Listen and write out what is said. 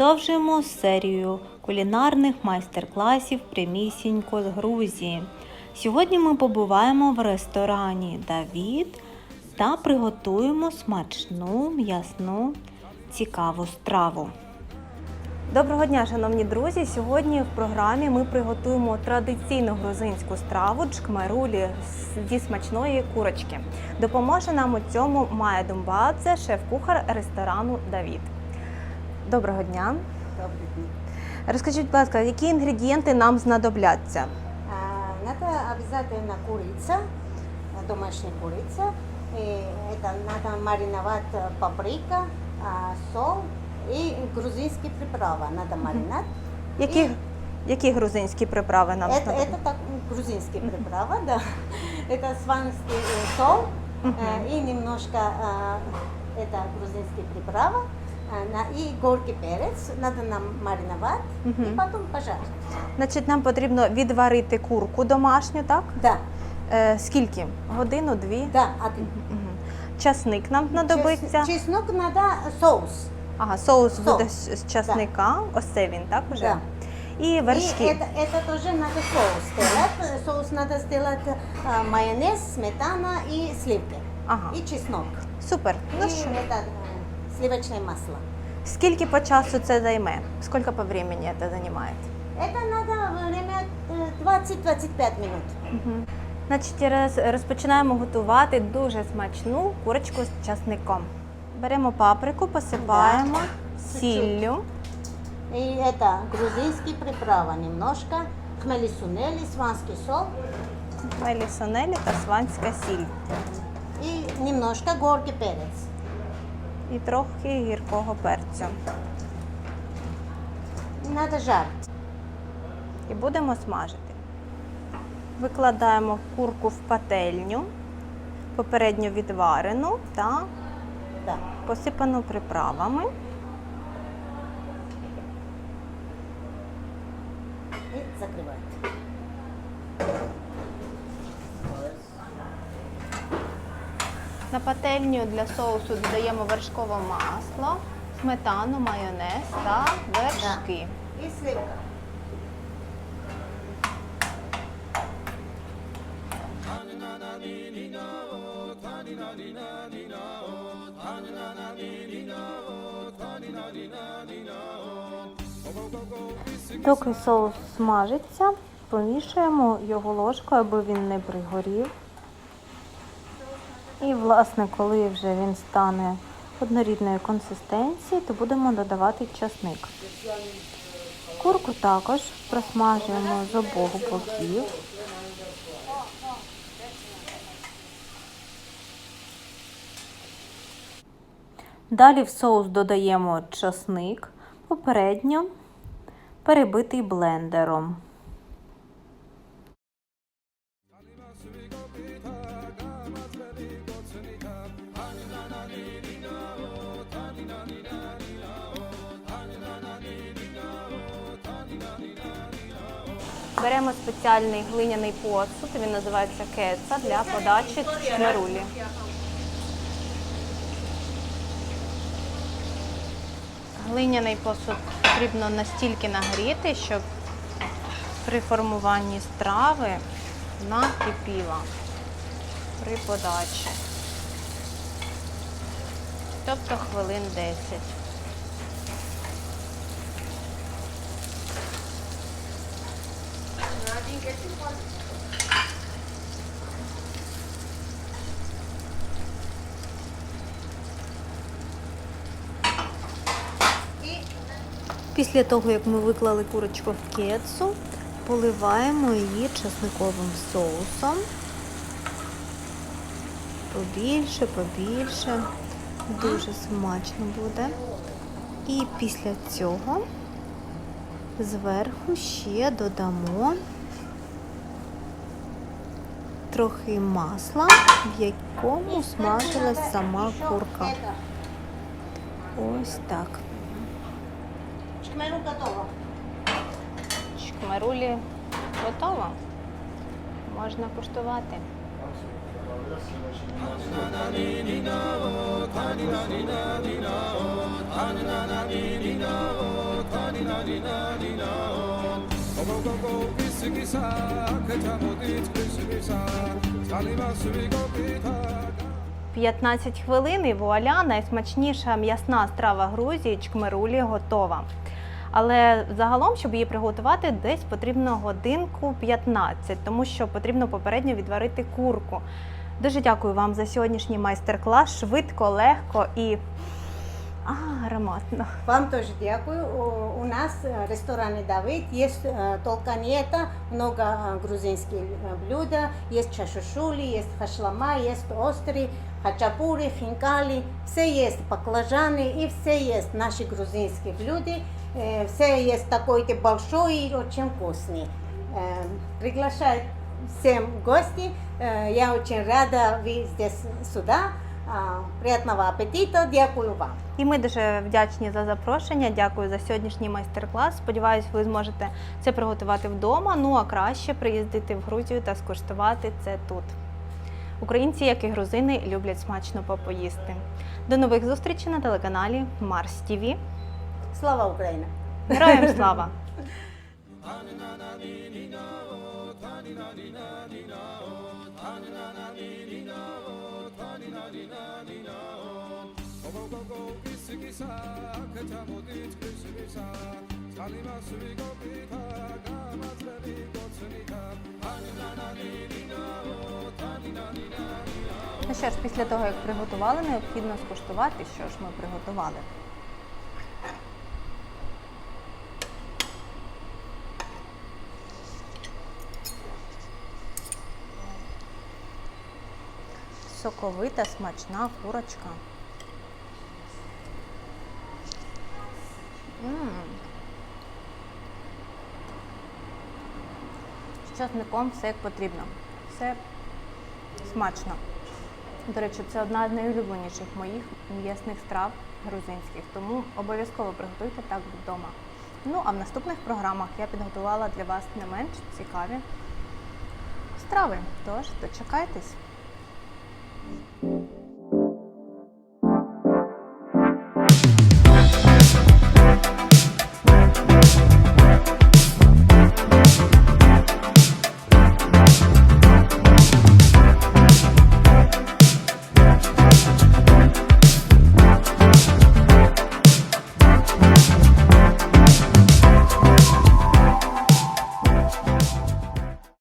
продовжуємо серію кулінарних майстер-класів прямісінько з Грузії. Сьогодні ми побуваємо в ресторані Давід та приготуємо смачну, м'ясну, цікаву страву. Доброго дня, шановні друзі! Сьогодні в програмі ми приготуємо традиційну грузинську страву джкмерулі зі смачної курочки. Допоможе нам у цьому Майя Думбадзе, шеф-кухар ресторану Давід. Доброго дня! Розкажіть, будь ласка, які інгредієнти нам знадобляться? А, Надо обязательно курица, э, домашняя курица. И это надо мариновать э, паприка, а, сол и грузинские приправы. Надо маринад. Які, І- які грузинські приправи нам Это, знадобляться? это так м, грузинские приправы, да. Это сванский э, сол э, и немножко э, это грузинские приправы. э, на- И горький перец надо нам мариновать и Мгм. потом пожарить. Значить, нам потрібно відварити курку домашню, так? Да, Е, скільки? Годину, дві? да, один. Мгм. Часник нам знадобиться. Чес- Чеснок надо соус. Ага, соус Соус. буде з з часника. Ось це він, так уже? Да. І вершки. И это, это тоже надо соус сделать. Э, Соус надо сделать э, майонез, сметана и сливки. Ага, И чеснок. супер. Ну и що? это э, сливочное масло. Скільки по часу це займе? Скільки по времени це займає? Это надо время э, 20-25 минут. Угу. Значить, роз- розпочинаємо готувати дуже смачну курочку з часником. Беремо паприку, посипаємо сіллю. И это грузинские приправы немножко. Хмели сунели, сванский сол Мелі сонелі та сванська сіль. и немножко горький перец. І трохи гіркого перцю. Надо жарить. І будемо смажити. Викладаємо курку в пательню, попередньо відварену та посипану приправами. И закрывать. На пательню для соусу додаємо вершкове масло, сметану, майонез та вершки. И сливка. Доки соус смажиться, помішуємо його ложкою, аби він не пригорів. І, власне, коли вже він стане однорідної консистенції, то будемо додавати часник. Курку також просмажуємо з обох боків. Далі в соус додаємо часник, попередньо перебитий блендером. Беремо спеціальний глиняний посуд, він називається кеца для подачі чмерулі. Глиняний посуд потрібно настільки нагріти, щоб при формуванні страви вона кипіла при подачі. Тобто хвилин 10. Після того, як ми виклали курочку в кецу, поливаємо її чесниковим соусом. Побільше, побільше. Дуже смачно буде. І після цього зверху ще додамо трохи масла, в якому смажилась сама курка. Ось так. Шкмеру готово. Шкмарулі готова. Можна куштувати. – 15 хвилин і вуаля, найсмачніша м'ясна страва Грузії чкмерулі готова. Але загалом, щоб її приготувати, десь потрібно годинку 15, тому що потрібно попередньо відварити курку. Дуже дякую вам за сьогоднішній майстер-клас. Швидко, легко і а, ароматно. Вам тоже дякую. У, у нас э, в ресторане Давид есть э, только не это, много э, грузинских э, блюд, есть чашушули, есть хашлама, есть острый, хачапури, хинкали, все есть баклажаны и все есть наши грузинские блюда. Э, все есть такой-то большой и очень вкусный. Э, приглашаю всем гости. Э, я очень рада вы здесь сюда. А, Приятного аппетита. Дякую вам. І ми дуже вдячні за запрошення. Дякую за сьогоднішній майстер-клас. Сподіваюсь, ви зможете це приготувати вдома. Ну а краще приїздити в Грузію та скуштувати це тут. Українці, як і грузини, люблять смачно попоїсти. До нових зустрічей на телеканалі Марс ТІВІ. Слава Україна! Героям слава! Ну що ж, після того, як приготували, необхідно скуштувати, що ж ми приготували. Соковита, смачна курочка. М. З часником все як потрібно. Все смачно. До речі, це одна з найулюбленіших моїх м'ясних страв грузинських, тому обов'язково приготуйте так вдома. Ну а в наступних програмах я підготувала для вас не менш цікаві страви. Тож дочекайтесь.